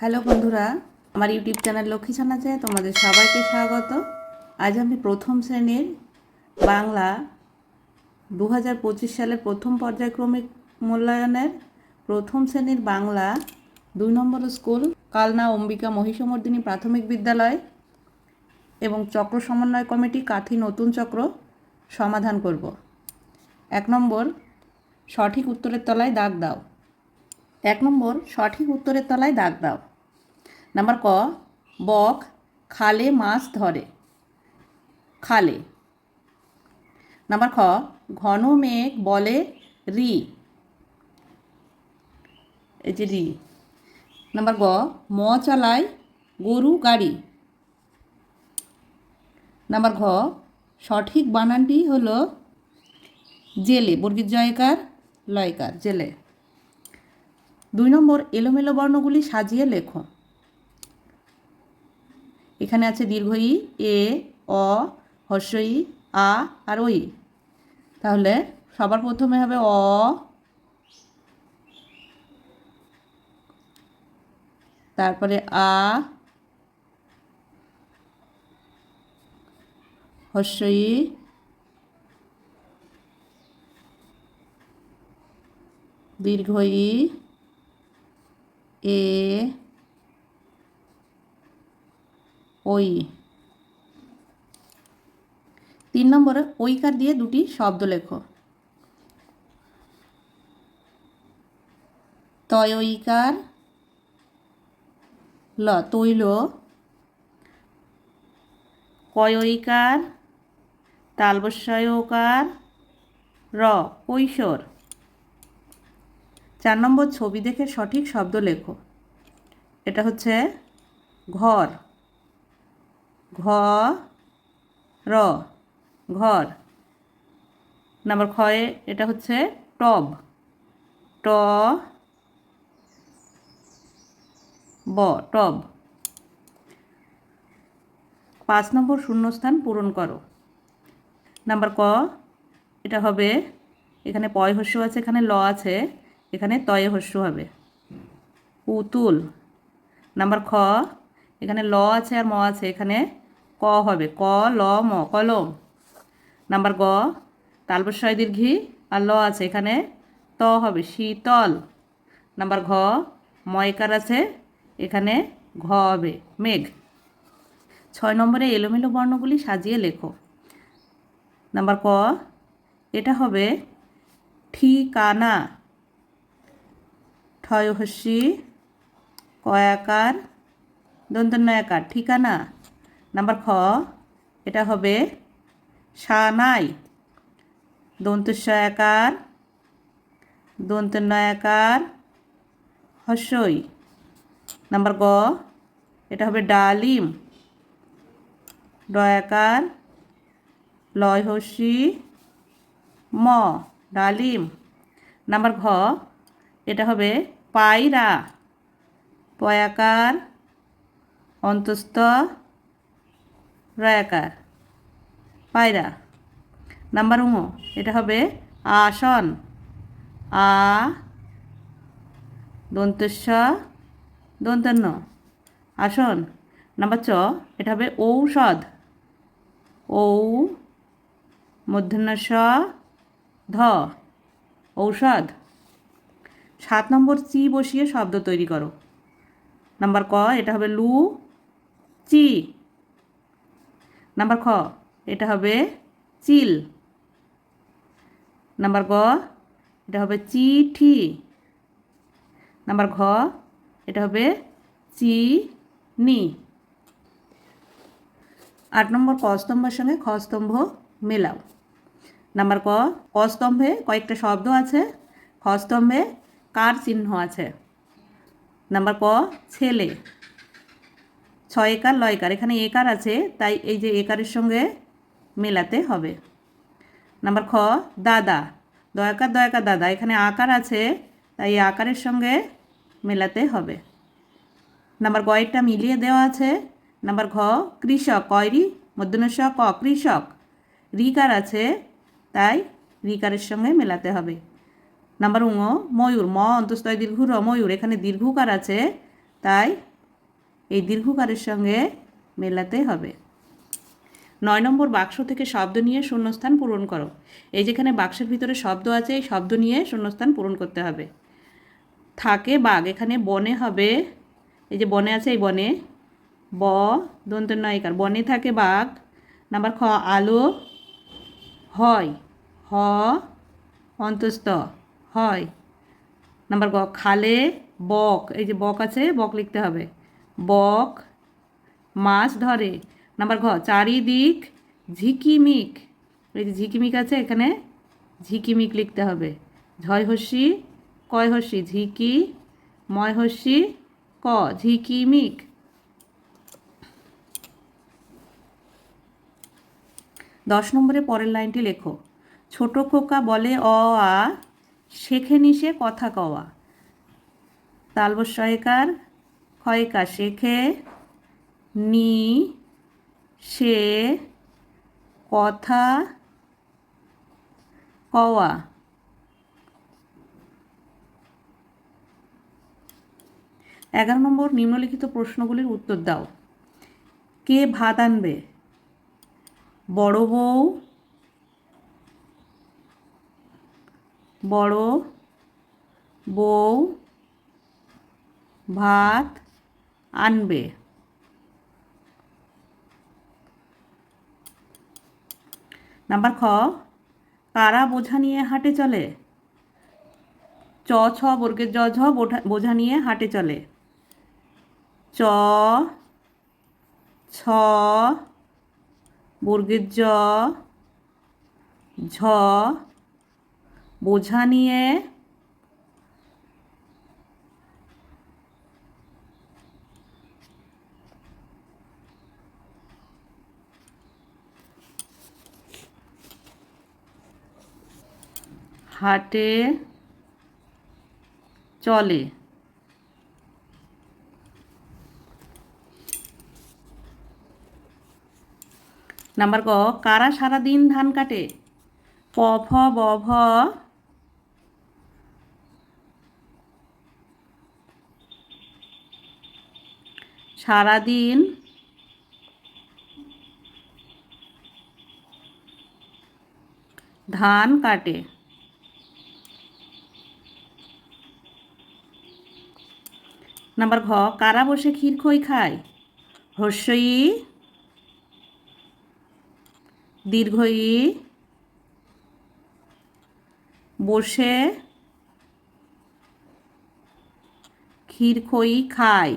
Hello বন্ধুরা, আমার YouTube channel Lakshmi ছানাতে তোমাদের সবাইকে স্বাগত। আজ আমি প্রথম শ্রেণির বাংলা দু হাজার পঁচিশ সালের প্রথম পর্যায়ক্রমিক মূল্যায়নের প্রথম শ্রেণির বাংলা দুই নম্বর স্কুল, কালনা অম্বিকা মহিষমর্দিনী প্রাথমিক বিদ্যালয় এবং চক্র সমন্বয় কমিটি কাথি নতুন চক্র সমাধান করব। এক নম্বর, সঠিক উত্তরের তলায় দাগ দাও। এক নম্বর, সঠিক উত্তরের তলায় দাগ দাও। নাম্বার ক, বক খালে মাছ ধরে। খালে। নাম্বার খ, ঘন মেঘ বলে রি। এই যে রি। নাম্বার গ, ম চালায় গরু গাড়ি। নাম্বার ঘ, সঠিক বানানটি হলো জেলে বর্গীর জয়কার লয়কার, জেলে। দুই নম্বর এলোমেলো বর্ণগুলি সাজিয়ে লেখো। এখানে আছে দীর্ঘ ই, এ, অ, হর্ষ ই, আ আর ওই তাহলে সবার প্রথমে হবে অ। তারপরে আ, হর্ষ ই। দীর্ঘ ই, এ ওই। তিন নম্বরে ঐকার দিয়ে দুটি শব্দ লেখো। তয়ইকার ল, তৈল। কয়ইকার, তালবস্যয়কার, র, কৈশোর। চার নম্বর ছবি দেখে সঠিক শব্দ লেখো। এটা হচ্ছে ঘর। ঘ র ঘর। নাম্বার খয়ে এটা হচ্ছে টব। ট, ব, টব। পাঁচ নম্বর শূন্যস্থান পূরণ করো। নাম্বার ক, এটা হবে এখানে পয় হস্য আছে, এখানে ল আছে, এখানে তয়ে হস্য হবে। পুতুল নাম্বার খ, এখানে ল আছে আর ম আছে, এখানে ক হবে, ক, ল, ম, কলম। নাম্বার গ তালবস্বয় দীর্ঘি আর ল আছে এখানে। ত হবে শীতল। নাম্বার ঘ, ময়কার আছে এখানে। ঘ হবে মেঘ। ছয় নম্বরে এলোমেলো বর্ণগুলি সাজিয়ে লেখো। নাম্বার ক, এটা হবে ঠিকানা। ঠয় ঠয়হস্যি কয়াকার দন্তন্নয়াকার ঠিকানা। নাম্বার খ, এটা হবে সানাই দন্তস্বয়াকার দন্তন্নয়াকার হস্যই। নাম্বার গ, এটা হবে ডালিম। ডয়াকার লয় হস্যি, ম, ডালিম। নাম্বার ঘ, এটা হবে পায়রা। পয়াকার অন্তস্থ রয়াকার। পায়রা। নাম্বার উঙ এটা হবে আসন। আ দন্তস্ব দন্তন্য। আসন। নাম্বার চ, এটা হবে ঔষধ। ঔ মূর্ধন্য স ধ, ঔষধ। সাত নম্বর চি বসিয়ে শব্দ তৈরি করো। নাম্বার ক, এটা হবে লু, চি। নাম্বার খ, এটা হবে চিল। নাম্বার গ, এটা হবে চিঠি। নাম্বার ঘ, এটা হবে চিনি। আট নম্বর ক স্তম্ভের সঙ্গে খ স্তম্ভ মেলাও। নাম্বার ক ক স্তম্ভে কয়েকটা শব্দ আছে। খ স্তম্ভে কার চিহ্ন আছে? নাম্বার ক, ছেলে। ছয় একার লয়কার এখানে একার আছে, তাই এই যে একারের সঙ্গে মেলাতে হবে। নাম্বার খ, দাদা। দয়াকার দয়াকার দাদা। এখানে আকার আছে, তাই এই আকারের সঙ্গে মেলাতে হবে। নাম্বার কয়েকটা মিলিয়ে দেওয়া আছে। নাম্বার ঘ, কৃষক, কয়রি মধ্যনস্য ক কৃষক রিকার আছে, তাই রিকারের সঙ্গে মেলাতে হবে। নাম্বার উঙ, ময়ূর, ম অন্তস্তয় দীর্ঘ র, ময়ূর। এখানে দীর্ঘকার আছে, তাই এই দীর্ঘকারের সঙ্গে মেলাতে হবে। নয় নম্বর বাক্স থেকে শব্দ নিয়ে শূন্যস্থান পূরণ করো। এই যেখানে বাক্সের ভিতরে শব্দ আছে, এই শব্দ নিয়ে শূন্যস্থান পূরণ করতে হবে। থাকে বাঘ, এখানে বনে হবে। এই যে বনে আছে, এই বনে। ব দন্ত নয়কার বনে থাকে বাঘ। নাম্বার খ, আলো। হয়। হ, অন্তস্থ। হয়। নাম্বার গ, খালে। বক। এই যে বক আছে, বক লিখতে হবে। বক, মাছ ধরে। নাম্বার ঘ, চারিদিক ঝিকিমিক। এই যে ঝিকিমিক আছে, এখানে ঝিকিমিক লিখতে হবে। ঝয় হস্যি কয় হস্যি ঝিকি ময় হস্যি ক, ঝিকিমিক। দশ নম্বরে পরের লাইনটি লেখো। ছোট খোকা বলে অ, আ, শেখে নিশে কথা কওয়া। তালবস্বয়কার ক্ষয়কা শেখে নি, সে, কথা, কওয়া। এগারো নম্বর নিম্নলিখিত প্রশ্নগুলির উত্তর দাও। কে ভাত আনবে? বড় বউ বড় বউ, ভাত আনবে। নাম্বার খ, কারা বোঝা নিয়ে হাটে চলে? চ, ছ বর্গের জ, ঝ বোঝা- নিয়ে হাটে চলে। চ, ছ বর্গের জ, ঝ বোঝা নিয়ে হাটে, চলে। নাম্বার ক, কারা সারাদিন ধান কাটে? প ফ, ব, ভ। সারাদিন ধান কাটে। নাম্বার ঘ কারা বসে ক্ষীর খই খায়? হস্যই দীর্ঘই বসে ক্ষীর খই খায়।